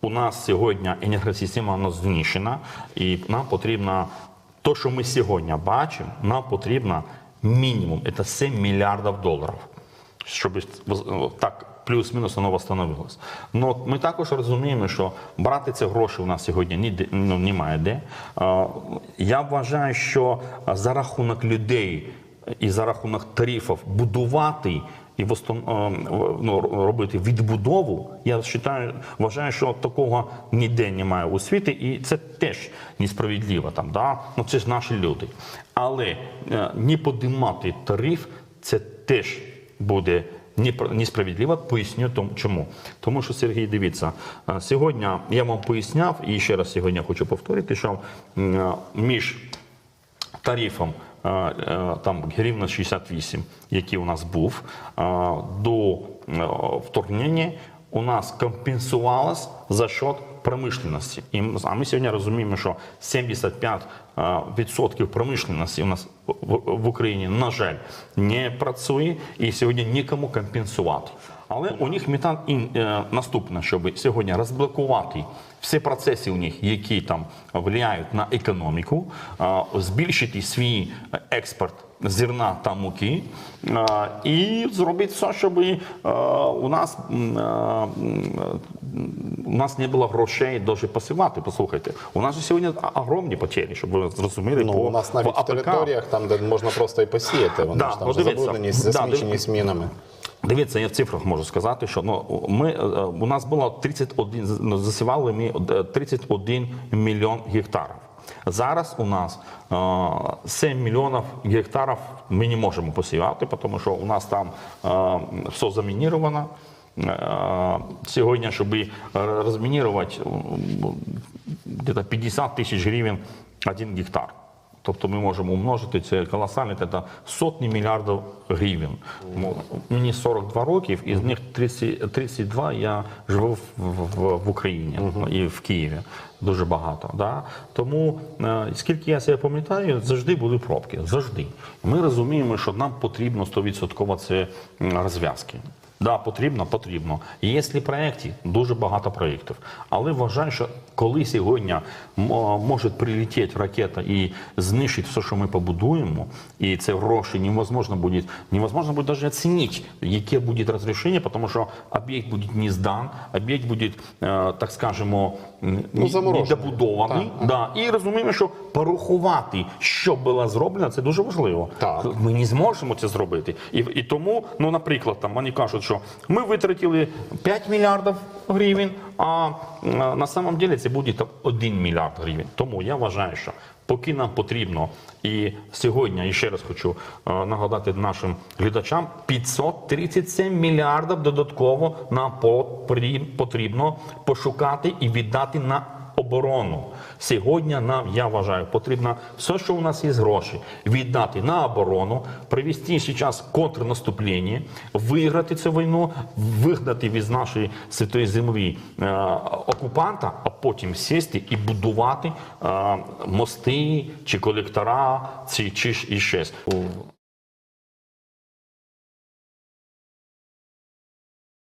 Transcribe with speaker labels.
Speaker 1: у нас сьогодні енергосистема вона знищена, і нам потрібно те, що ми сьогодні бачимо, нам потрібно мінімум це 7 мільярдів доларів, щоб так плюс-мінус воно встановилось. Ну ми також розуміємо, що брати ці гроші у нас сьогодні ніде ну, немає де. Я вважаю, що за рахунок людей і за рахунок тарифів будувати і ну, робити відбудову, я вважаю, вважаю, що такого ніде немає у світі, і це теж несправедливо. Там, да? ну, це ж наші люди. Але е, не подимати тариф, це теж буде несправедливо. Поясню чому. Тому що, Сергій, дивіться, е, сьогодні я вам поясняв, і ще раз сьогодні хочу повторити, що е, між тарифом там гривна 68, який у нас був, е, до е, вторгнення у нас компенсувалось за счет промишленості. І а ми сьогодні розуміємо, що 75% е, промишленості у нас в, Україні, на жаль, не працює і сьогодні нікому компенсувати. Але у них мета е, наступна, щоб сьогодні розблокувати всі процеси у них, які там впливають на економіку, збільшити свій експорт зерна та муки і зробити все, щоб е, у нас е, у нас не було грошей дуже посівати. Послухайте, у нас же сьогодні огромні потери, щоб ви зрозуміли.
Speaker 2: Ну,
Speaker 1: по,
Speaker 2: у нас навіть
Speaker 1: по
Speaker 2: в територіях, там, де можна просто і посіяти, вони
Speaker 1: Да,
Speaker 2: ж там
Speaker 1: ну,
Speaker 2: вже
Speaker 1: дивіться.
Speaker 2: забруднені,
Speaker 1: Да,
Speaker 2: засмічені
Speaker 1: дивіться. я в цифрах можу сказати, що ну ми е, у нас було 31, з- ну, засівали ми е, 31 мільйон гектарів. Зараз у нас е, 7 мільйонів гектарів ми не можемо посівати, тому що у нас там е, все замініровано. Е, Сьогодні, щоб розмінірувати, десь 50 тисяч гривень один гектар. Тобто ми можемо умножити це колосально, це сотні мільярдів гривень. Мені 42 років, із них 30, 32 я живу в, в, в Україні і в Києві. Дуже багато. Да? Тому, е, скільки я себе пам'ятаю, завжди були пробки. Завжди. Ми розуміємо, що нам потрібно 100% це розв'язки. Да, потрібно, потрібно. Є в проєкті дуже багато проєктів. Але вважаю, що коли сьогодні може прилетіти ракета і знищити все, що ми побудуємо, і це гроші невозможно буде, невозможно буде навіть оцінити, яке буде розрішення, тому що об'єкт буде не здан, об'єкт буде, е, так скажемо, м, не-
Speaker 2: заморожений.
Speaker 1: Да. І розуміємо, що порахувати, що було зроблено, це дуже важливо.
Speaker 2: Так.
Speaker 1: Ми не зможемо це зробити. І, і тому, ну, наприклад, там вони кажуть, що ми витратили 5 мільярдів гривень, а на самом деле це буде там 1 мільярд гривень. Тому я вважаю, що поки нам потрібно, і сьогодні, ще раз хочу е, нагадати нашим глядачам, 537 мільярдів додатково нам потріб- потрібно пошукати і віддати на оборону. Сьогодні нам, я вважаю, потрібно все, що у нас є гроші, віддати на оборону, привести зараз контрнаступлення, виграти цю війну, вигнати від нашої святої землі е, окупанта, а потім сісти і будувати е, мости чи колектора, чи, чи і щось.